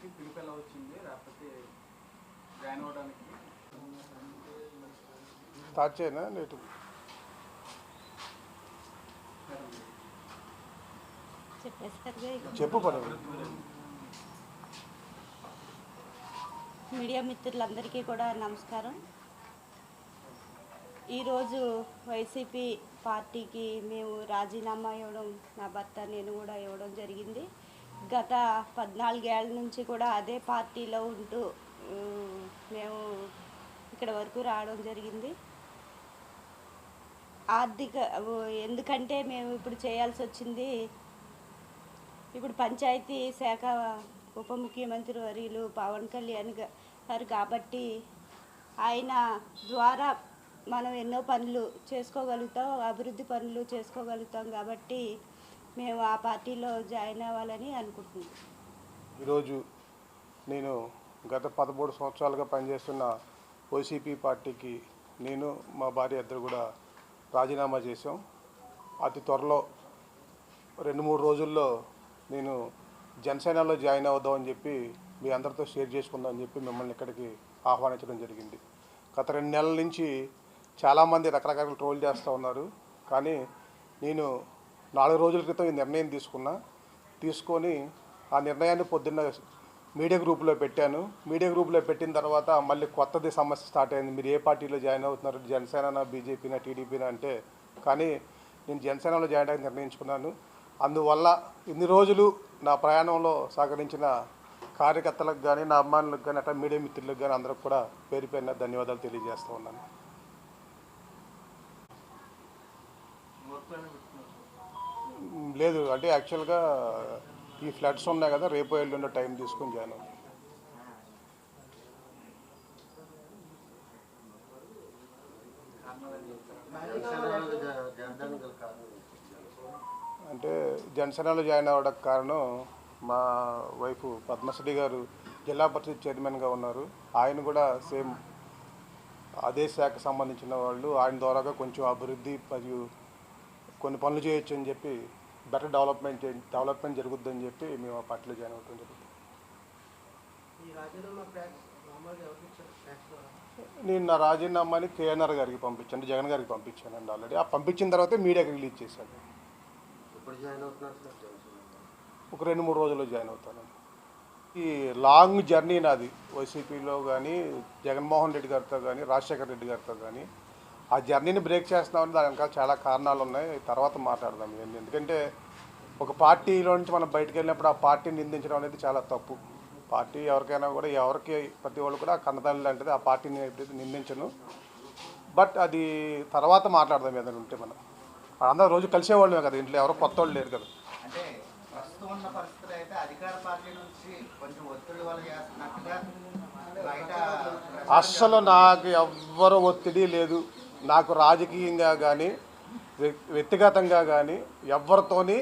వాళ్ళకి పిలుపు ఎలా వచ్చింది లేకపోతే జాయిన్ అవ్వడానికి? స్టార్ట్ చేయనా నేటి? చెప్పు పర్వాలేదు మీడియా మిత్రులందరికీ కూడా నమస్కారం. ఈరోజు వైసీపీ పార్టీకి మేము రాజీనామా ఇవ్వడం నా భర్త నేను కూడా ఇవ్వడం జరిగింది. గత పద్నాలుగేళ్ళ నుంచి కూడా అదే పార్టీలో ఉంటూ మేము ఇక్కడ వరకు రావడం జరిగింది. ఆర్థిక ఎందుకంటే మేము ఇప్పుడు చేయాల్సి వచ్చింది ఇప్పుడు పంచాయతీ శాఖ ఉప ముఖ్యమంత్రి వర్యులు పవన్ కళ్యాణ్ గారు కాబట్టి ఆయన ద్వారా మనం ఎన్నో పనులు చేసుకోగలుగుతాం అభివృద్ధి పనులు చేసుకోగలుగుతాం కాబట్టి మేము ఆ పార్టీలో జాయిన్ అవ్వాలని అనుకుంటున్నాం. ఈరోజు నేను గత పదమూడు సంవత్సరాలుగా పనిచేస్తున్న ఓసీపీ పార్టీకి నేను మా భార్య ఇద్దరు కూడా రాజీనామా చేశాం. అతి త్వరలో రెండు మూడు రోజుల్లో నేను జనసేనలో జాయిన్ అవుదామని చెప్పి మీ అందరితో షేర్ చేసుకుందాం అని చెప్పి మిమ్మల్ని ఇక్కడికి ఆహ్వానించడం జరిగింది. గత రెండు నెలల నుంచి చాలామంది రకరకాల ట్రోల్ చేస్తూ ఉన్నారు. కానీ నేను నాలుగు రోజుల క్రితం ఈ నిర్ణయం తీసుకున్నా తీసుకొని ఆ నిర్ణయాన్ని పొద్దున్న మీడియా గ్రూప్లో పెట్టాను. మీడియా గ్రూప్లో పెట్టిన తర్వాత మళ్ళీ కొత్తది సమస్య స్టార్ట్ అయింది. మీరు ఏ పార్టీలో జాయిన్ అవుతున్నారు జనసేన బీజేపీనా టీడీపీనా అంటే కానీ నేను జనసేనలో జాయిన్ అయ్యి నిర్ణయించుకున్నాను. అందువల్ల ఇన్ని రోజులు నా ప్రయాణంలో సహకరించిన కార్యకర్తలకు కానీ నా అభిమానులకు కానీ అట్లా మీడియా మిత్రులకు కానీ అందరికి కూడా పేరు పేరున ధన్యవాదాలు తెలియజేస్తూ ఉన్నాను. లేదు. అంటే యాక్చువల్గా ఈ ఫ్లడ్స్ ఉన్నాయి కదా రేపు ఎల్లుండో టైం తీసుకొని జాయిన్ అవుతాను అంటే జనసేనలో జాయిన్ అవ్వడానికి కారణం మా వైఫ్ పద్మశ్రీ గారు జిల్లా పరిషత్ చైర్మన్గా ఉన్నారు. ఆయన కూడా సేమ్ అదే శాఖకు సంబంధించిన వాళ్ళు. ఆయన ద్వారాగా కొంచెం అభివృద్ధి మరియు కొన్ని పనులు చేయొచ్చు అని చెప్పి బెటర్ డెవలప్మెంట్ డెవలప్మెంట్ జరుగుద్దని చెప్పి మేము ఆ పార్టీలో జాయిన్ అవ్వడం జరుగుతుంది. నేను నా రాజీనామాని కేఎన్ఆర్ గారికి పంపించాను జగన్ గారికి పంపించానండి ఆల్రెడీ ఆ పంపించిన తర్వాతే మీడియాకి రిలీజ్ చేశాను? ఒక రెండు మూడు రోజుల్లో జాయిన్ అవుతాను. ఈ లాంగ్ జర్నీ నాది. వైసీపీలో కానీ జగన్మోహన్ రెడ్డి గారితో కానీ రాజశేఖర రెడ్డి గారితో కానీ ఆ జర్నీని బ్రేక్ చేస్తున్నామని దాని వెనకాల చాలా కారణాలు ఉన్నాయి. తర్వాత మాట్లాడదాం ఇవన్నీ. ఎందుకంటే ఒక పార్టీలో నుంచి మనం బయటకు వెళ్ళినప్పుడు ఆ పార్టీని నిందించడం అనేది చాలా తప్పు. పార్టీ ఎవరికైనా కూడా ఎవరికి ప్రతి వాళ్ళు కూడా కన్నతల్లి లాంటిది ఆ పార్టీని ఎప్పుడైతే నిందించను. బట్ అది తర్వాత మాట్లాడదాం ఏదైనా ఉంటే మనం. అందరూ రోజు కలిసేవాళ్ళమే కదా ఇంట్లో ఎవరో కొత్త వాళ్ళు లేరు కదా. అస్సలు నాకు ఎవ్వరు ఒత్తిడి లేదు. నాకు రాజకీయంగా కానీ వ్యక్తిగతంగా కానీ ఎవరితోని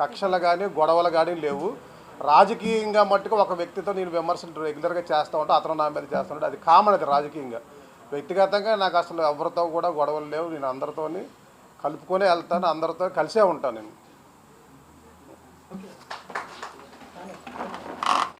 కక్షలు కానీ గొడవలు కానీ లేవు. రాజకీయంగా మట్టుకు ఒక వ్యక్తితో నేను విమర్శలు రెగ్యులర్గా చేస్తూ ఉంటా అతను నా మీద చేస్తుంటే అది కామన్ అది రాజకీయంగా. వ్యక్తిగతంగా నాకు అసలు ఎవరితో కూడా గొడవలు లేవు. నేను అందరితోని కలుపుకొని వెళ్తాను అందరితో కలిసే ఉంటాను నేను.